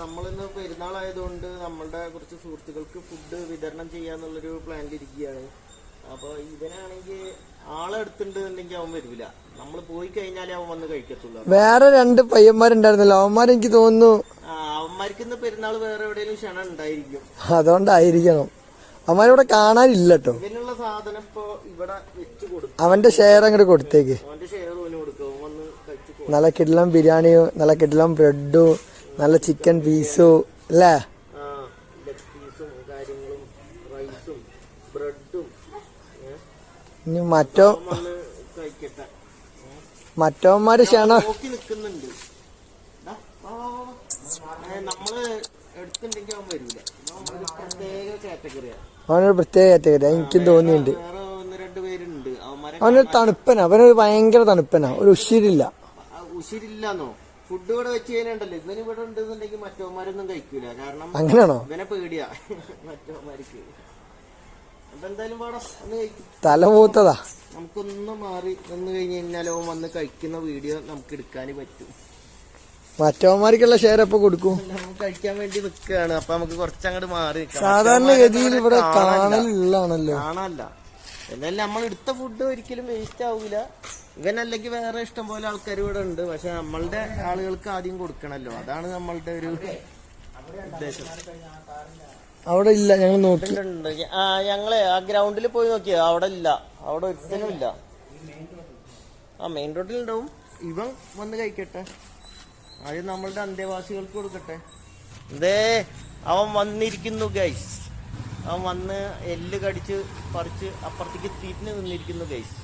നമ്മളിന്ന് പെരുന്നാളായതുകൊണ്ട് നമ്മളുടെ കുറച്ച് സുഹൃത്തുക്കൾക്ക് ഫുഡ് വിതരണം ചെയ്യാന്നുള്ളൊരു പ്ലാനിലിരിക്കുകയാണ് അപ്പോൾ ഇവനാണെങ്കിൽ ആളെ എടുത്തിട്ടുണ്ടെന്നുണ്ടെങ്കിൽ അവൻ വരില്ല നമ്മൾ പോയി കഴിഞ്ഞാലേ അവൻ വന്ന് കഴിക്കത്തുള്ളൂ. വേറെ രണ്ട് പയ്യന്മാരുണ്ടായിരുന്നല്ലോ. അവന്മാർ എനിക്ക് തോന്നുന്നു അവന്മാർക്ക് ഇന്ന് പെരുന്നാൾ വേറെ എവിടെയെങ്കിലും ക്ഷണം ഉണ്ടായിരിക്കും. അതുകൊണ്ടായിരിക്കണം. അവന്മാരിവിടെ കാണാനില്ല കേട്ടോ ഇവനുള്ള സാധനം ഇപ്പൊ ഇവിടെ വെച്ച് കൊടുക്കും. അവന്റെ ഷെയർ അങ്ങോട്ട് കൊടുത്തേക്ക്. അവന്റെ ഷെയർ ഓന് കൊടുക്കും. അവൻ വന്ന് കഴിച്ചു നല്ല കിടിലം ബിരിയാണിയും നല്ല കിടിലം ബ്രെഡും നല്ല ചിക്കൻ പീസും അല്ലേ? ഇനി മറ്റോ മറ്റവന്മാര് ക്ഷണ അവനൊരു പ്രത്യേക കാറ്റഗറി എനിക്കും തോന്നിയിട്ടുണ്ട്. അവനൊരു തണുപ്പനാ അവനൊരു ഭയങ്കര തണുപ്പനാ ഒരു ഉശിരില്ല. ഉശിരില്ലാന്നോ? ഫുഡ് ഇവിടെ വെച്ച് കഴിഞ്ഞുണ്ടല്ലോ? ഇവന് ഇവിടെ ഉണ്ടെന്നുണ്ടെങ്കിൽ മറ്റവന്മാരൊന്നും കഴിക്കൂല. കാരണം അങ്ങനെയാണോ? ഇവനെ പേടിയാ. മറ്റവന്മാർക്ക്. അപ്പൊ എന്തായാലും പാടാ ഒന്ന് കഴിക്കും. തല മൂത്തതാ. നമുക്കൊന്ന് മാറി നിന്ന് കഴിഞ്ഞ് കഴിഞ്ഞാലോ വന്ന് കഴിക്കുന്ന വീഡിയോ നമുക്ക് എടുക്കാൻ പറ്റും. മറ്റവന്മാർക്കുള്ള ഷെയർ എപ്പോ കൊടുക്കും? നമുക്ക് കഴിക്കാൻ വേണ്ടി നിൽക്കുകയാണ്. അപ്പൊ നമുക്ക് കുറച്ചങ്ങോട്ട് മാറി. സാധാരണഗതിയിൽ ഇവിടെ കാണലുള്ളതാണല്ലോ കാണലുള്ളാണല്ലോ കാണാനല്ല. എന്നാലും നമ്മൾ എടുത്ത ഫുഡ് ഒരിക്കലും വേസ്റ്റ് ആവൂല. ഇവനല്ലെങ്കിൽ വേറെ ഇഷ്ടം പോലെ ആൾക്കാർ ഇവിടെ ഉണ്ട്. പക്ഷെ നമ്മളുടെ ആളുകൾക്ക് ആദ്യം കൊടുക്കണല്ലോ. അതാണ് നമ്മളുടെ ഒരു ഉദ്ദേശം. അവിടെ ഇല്ല ഞങ്ങൾ നോക്കി. ഉണ്ട്. ആ ഞങ്ങളെ ആ ഗ്രൗണ്ടിൽ പോയി നോക്കിയോ? അവിടെ ഇല്ല. അവിടെ ഒരിക്കലും ഇല്ല. ആ മെയിൻ റോഡിൽ ഉണ്ടാവും. ഇവൻ വന്ന് കഴിക്കട്ടെ. ആദ്യം നമ്മളുടെ അന്തേവാസികൾക്ക് കൊടുക്കട്ടെ. ദേ അവൻ വന്നിരിക്കുന്നു ഗൈസ് അവൻ വന്ന് എല്ല് കടിച്ച് പറിച്ച് അപ്പുറത്തേക്ക് തിരിഞ്ഞ് നിന്നിരിക്കുന്നു ഗൈസ്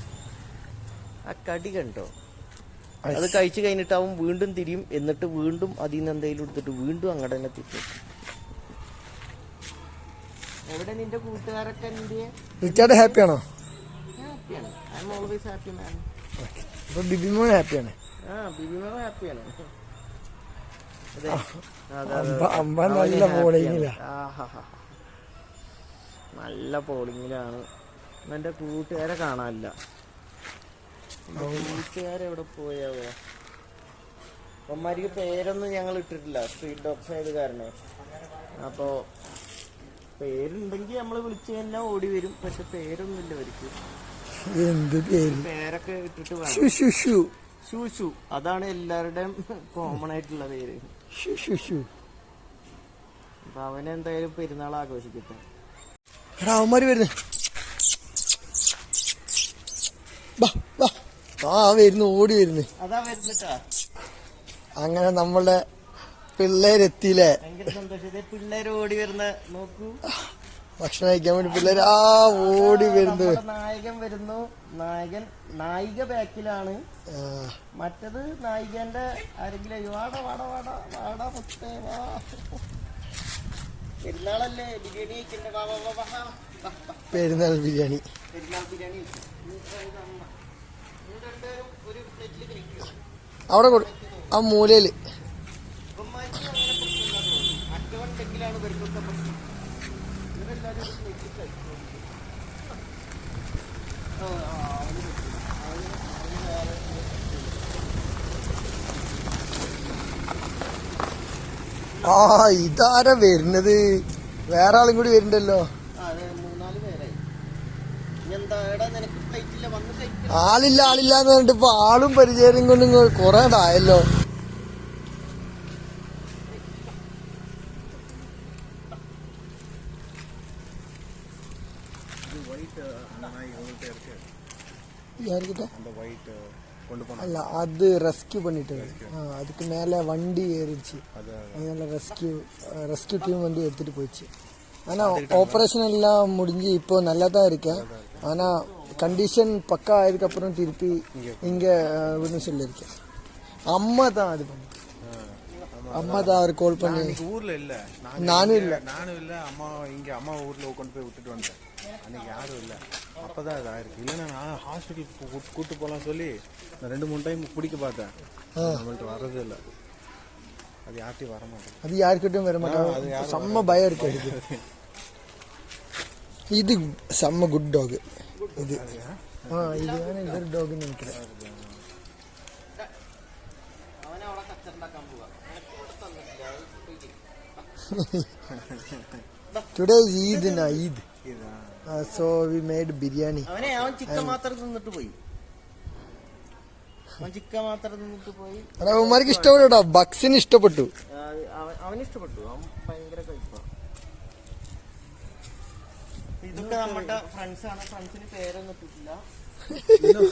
ആ കടി കണ്ടോ? അത് കഴിച്ചു കഴിഞ്ഞിട്ട് അവൻ വീണ്ടും തിരിയും. എന്നിട്ട് വീണ്ടും അതിൽ നിന്ന് എന്തെങ്കിലും എടുത്തിട്ട് വീണ്ടും അങ്ങോട്ട് തന്നെ തിരിച്ചു എവിടെ നിന്റെ കൂട്ടുകാരൊക്കെ നിന്റെ റിച്ചാർഡ് ഹാപ്പിയാണോ? ഹാപ്പിയാണ്. I'm always happy man അപ്പൊ ബിബിമോൻ ഹാപ്പിയാണ്. ആ ബിബിമ ഹാപ്പിയാണ്. അമ്പ നല്ല പോളിങ്ങില്ല നല്ല പോളിങ്ങിലാണ്. എന്റെ കൂട്ടുകാരെ കാണാനില്ല. കൂട്ടുകാരെവിടെ പോയാവോ? അമ്മമാർക്ക് പേരൊന്നും ഞങ്ങൾ ഇട്ടിട്ടില്ല. സ്ട്രീറ്റ് ഡോഗ്സ് ആയത് കാരണേ. അപ്പോ പേരുണ്ടെങ്കിൽ നമ്മൾ വിളിച്ചു തന്നെ ഓടി വരും. പക്ഷെ പേരൊന്നുമില്ല അവർക്ക് എന്ത് പേര്? പേരൊക്കെ ഇട്ടിട്ട് വേണം. ശൂശു അതാണ് എല്ലാവരുടെയും കോമൺ ആയിട്ടുള്ള പേര്. അപ്പൊ അവനെന്തായാലും പെരുന്നാൾ ആഘോഷിക്കട്ടെ. എടാ അവന്മാര് വരുന്നു. ആ വരുന്നു ഓടി വരുന്നു. അങ്ങനെ നമ്മളുടെ പിള്ളേരെത്തിയില്ലേ? പിള്ളേര് ഓടി വരുന്ന നോക്കൂ. ഭക്ഷണം കഴിക്കാൻ വേണ്ടി പിള്ളേര് ആ ഓടി നമ്മുടെ നായകൻ വരുന്നു. നായകൻ നായിക ബാക്കിലാണ്. മറ്റത് നായികന്റെ ആരെങ്കിലും അയ്യോ, വാടാ വാടാ വാടാ വാടാ മുത്തേ വാ. പെരുന്നാളല്ലേ? ബിരിയാണി. പെരുന്നാൾ ബിരിയാണി. പെരുന്നാൾ ബിരിയാണി കഴിക്കും. നീ ഇത് അമ്മ. നിങ്ങൾ രണ്ടുപേരും ഒരു പ്ലേറ്റിൽ കഴിക്കുക അവിടെ കൊടു ആ മൂലയിൽ ഇവന്മാർക്ക് അങ്ങനെ പ്രശ്നമില്ലാന്ന് തോന്നുന്നു. മറ്റവനുണ്ടെങ്കിലാണ് ഇവർക്കൊക്കെ പ്രശ്നം. ഇവരെല്ലാരും ഒരു plate ൽ കഴിക്കും. ആ, ആ, ഇതാരാ വരുന്നത്? വേറെ ആളും കൂടി വരുന്നുണ്ടല്ലോ. ആളില്ല ആളില്ല എന്ന് പറഞ്ഞിട്ട് ഇപ്പൊ ആളും പരിചയം കൊണ്ട് കൊറേ ആയല്ലോ யாருக்கிட்ட அல்ல அது ரெஸ்கியூ பண்ணிட்டு அதுக்கு மேல வண்டி ஏறிடுச்சு அதனால ரெஸ்கியூ ரெஸ்கியூ டீம் வந்து எடுத்துட்டு போயிடுச்சு ஆனா ஆபரேஷன் எல்லாம் முடிஞ்சு இப்போ நல்லா தான் இருக்கேன் ஆனா கண்டிஷன் பக்கா ஆயதுக்கு அப்புறம் திருப்பி இங்க ஒன்று சொல்லியிருக்கேன் அம்மா தான் அது பண்ணி அம்மா தான் அவர் கால் பண்ணி ஊர்ல இல்ல நானும் இல்ல. நானும் இல்ல அம்மா இங்க அம்மா ஊர்ல கொண்டு போய் விட்டுட்டு வந்தேன் அன்றைக்கி யாரும் இல்லை. அப்போ தான் இதாக இல்லைன்னா நான் ஹாஸ்பிட்டல் கூப்பிட்டு போகலாம் சொல்லி நான் ரெண்டு மூணு டைம் பிடிக்க பார்த்தேன். நம்மள்ட்ட வர்றது இல்லை. அது யார்கிட்டயும் வரமாட்டேன் அது யாருக்கிட்டையும் வர மாட்டாங்க செம்ம பயம் இருக்கு இது. செம்ம குட் டாகு இது. ஆ இது வேணா இதர் டாகுன்னு நினைக்கிறேன். டுடே ஈதுண்ணா Eid പോവാ. നിനക്ക് ഇവിടെ തന്നിട്ടില്ല, അത് പോയി കഴിക്ക്. Today is Eid na Eid. ഇതാ Uh, so we made biryani. അവനെ അവൻ ചിക്കൻ മാത്രം തിന്നിട്ട് പോയി അവൻ ചിക്കൻ മാത്രം തിന്നിട്ട് പോയി അത് അവന്മാർക്ക് ഇഷ്ടപ്പെട്ടു കേട്ടോ ബക്സിന് ഇഷ്ടപ്പെട്ടു ആ, അവൻ- അവന് ഇഷ്ടപ്പെട്ടു അവൻ ഭയങ്കര കഴിപ്പാ ഇതൊക്കെ നമ്മുടെ ഫ്രണ്ട്സ് ആണ് ഫ്രണ്ട്സിന് പേരൊന്നും ഇട്ടിട്ടില്ല இன்னும்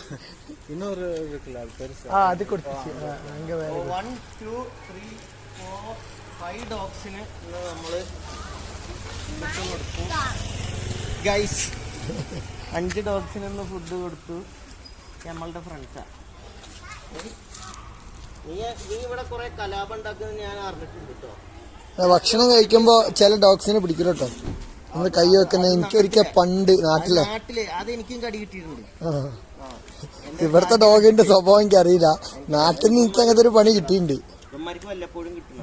இன்னொரு இருக்குல்ல அது பெருசா ആ അത് കൊടുത്തു അങ്ങ വേറെ one two three four five ഡോഗ്സിന് ഇന്ന് നമ്മള് ഫുഡ് കൊടുത്തു ഗൈസ് അഞ്ച് ഡോഗ്സിന് ഒന്ന് ഫുഡ് കൊടുത്തു. നമ്മളുടെ ഫ്രണ്ട്സാ നീ നീ ഇവിടെ കുറെ കലാപം ഉണ്ടാക്കുന്നത് ഞാൻ അറിഞ്ഞിട്ടുണ്ട് കേട്ടോ ഭക്ഷണം കഴിക്കുമ്പോ ചില ഡോഗ്സിനെ പിടിക്കില്ല കേട്ടോ നമ്മൾ കൈ വെക്കുന്ന എനിക്കൊരിക്കൽ പണ്ട് നാട്ടിലെ. നാട്ടിൽ. അത് എനിക്കും കടി കിട്ടിയിട്ടുണ്ട്. ഇവിടുത്തെ ഡോഗിന്റെ സ്വഭാവം എനിക്ക് അറിയില്ല നാട്ടിൽ നിന്ന് എനിക്ക് അങ്ങനത്തെ ഒരു പണി കിട്ടിയിട്ടുണ്ട്.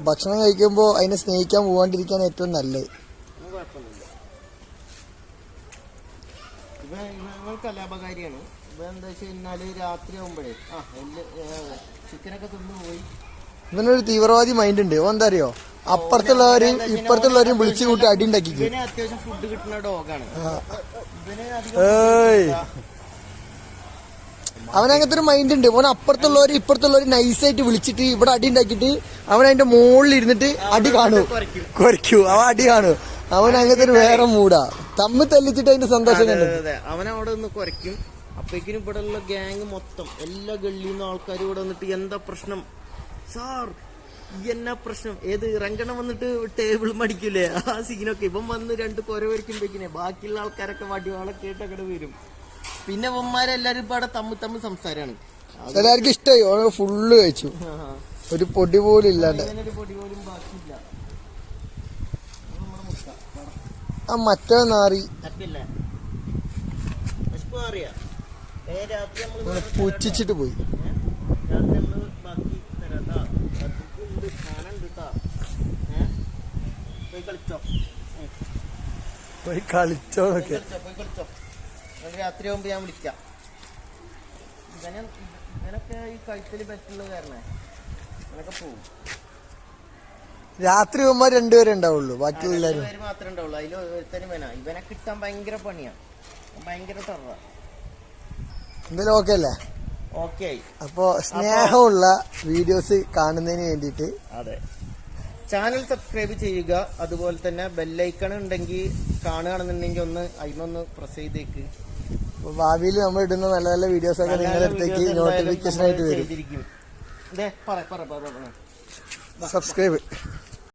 ഭക്ഷണം കഴിക്കുമ്പോ അതിനെ സ്നേഹിക്കാൻ പോവാണ്ടിരിക്കാൻ ഏറ്റവും നല്ലത്. ഇവ- അപകാരിയാണ് ഇവ എന്താ വെച്ച് കഴിഞ്ഞാൽ രാത്രി ആകുമ്പോഴേ ആ എല്ല് ചിക്കനൊക്കെ തിന്നു പോയി. ഇവനൊരു തീവ്രവാദി മൈൻഡ് ഉണ്ട്. ഓൻ എന്താ അറിയോ? അപ്പുറത്തുള്ളവരെയും ഇപ്പുറത്തുള്ളവരെയും വിളിച്ചു കൂട്ടി അടി ഉണ്ടാക്കിക്കും. ഇവന് അത്യാവശ്യം ഫുഡ് കിട്ടുന്ന ഡോഗാണ് ഇവന് അധികം ഏയ്. അങ്ങനത്തെ ഒരു മൈൻഡ് ഉണ്ട്. ഓൻ അപ്പുറത്തുള്ളവര് ഇപ്പുറത്തുള്ളവര് നൈസായിട്ട് വിളിച്ചിട്ട് ഇവിടെ അടി ഉണ്ടാക്കിയിട്ട് അവൻ അതിന്റെ മുകളിൽ ഇരുന്നിട്ട് അടി കാണൂ. കുറയ്ക്കൂ അവൻ അടി കാണൂ. അവൻ അങ്ങനത്തെ ഒരു വേറെ മൂടാ തമ്മിൽ തല്ലിച്ചിട്ട് അതിന്റെ സന്തോഷം. അവൻ അവിടെ നിന്ന് കുറയ്ക്കും. അപ്പേക്കിനും ഇവിടെ ഉള്ള ഗ്യാങ് മൊത്തം എല്ലാ ഗള്ളിയിൽ നിന്നും ആൾക്കാർ ഇവിടെ വന്നിട്ട് എന്താ പ്രശ്നം? സാർ എന്നാ പ്രശ്നം? ഏത് രംഗണം വന്നിട്ട് ടേബിൾ മടിക്കൂലേ? ആ സീനൊക്കെ ഇവൻ വന്ന് രണ്ട് കൊര വരയ്ക്കുമ്പോഴേക്കിനെ ബാക്കിയുള്ള ആൾക്കാരൊക്കെ വടിവാളൊക്കെ ആയിട്ട് അങ്ങനെ വരും. പിന്നെ ഇവന്മാരെല്ലാരും ഇപ്പൊ അവിടെ തമ്മിൽ തമ്മിൽ സംസാരമാണ് എല്ലാവർക്കും ഇഷ്ടമായി. ഫുള്ള് കഴിച്ചു. ഒരു പൊടി പോലും ഇല്ലാണ്ട്. പൊടി പോലും ബാക്കിയില്ല ഇത് നമ്മുടെ മുട്ട പടം. ആ മറ്റേ നാറി. പുച്ഛിച്ചിട്ട് പോയി. പോയി കളിച്ചോ. ഒക്കെ രാത്രി ആകുമ്പോ ഞാൻ വിളിക്കാം. ഇങ്ങനെ ഇവനൊക്കെ ഈ കഴുത്തിൽ പറ്റുള്ള കാരണേ. അങ്ങനൊക്കെ പോവും. രാത്രി ഉമ്മ രണ്ടുപേരെ ഉണ്ടാവുള്ളൂ ബാക്കി എല്ലാരും. പേര് മാത്രമേ ഉണ്ടാവുള്ളൂ. അതിൽ ഒരുത്തനും വേണം. ഇവനെ കിട്ടാൻ ഭയങ്കര പണിയാ. ഭയങ്കര തൊറ എന്തായാലും ഓക്കെ അല്ലേ? ഓക്കെ ആയി. അപ്പോ സ്നേഹമുള്ള വീഡിയോസ് കാണുന്നതിന് വേണ്ടിയിട്ട് അതെ. ചാനൽ സബ്സ്ക്രൈബ് ചെയ്യുക. അതുപോലെ തന്നെ ബെല്ലൈക്കൺ ഉണ്ടെങ്കിൽ കാണുകയാണെന്നുണ്ടെങ്കിൽ ഒന്ന് അതിനൊന്ന് പ്രസ് ചെയ്തേക്ക്. ഭാവിയിൽ നമ്മൾ ഇടുന്ന നല്ല നല്ല വീഡിയോസ് ഒക്കെ നിങ്ങളെടുത്തേക്ക് നിങ്ങളുടെ അടുത്തേക്ക് നോട്ടിഫിക്കേഷൻ ആയിട്ട് വരും. ചെയ്തിരിക്കും. ദേ, പറ പറ പറ പറ, പറ സബ്സ്ക്രൈബ്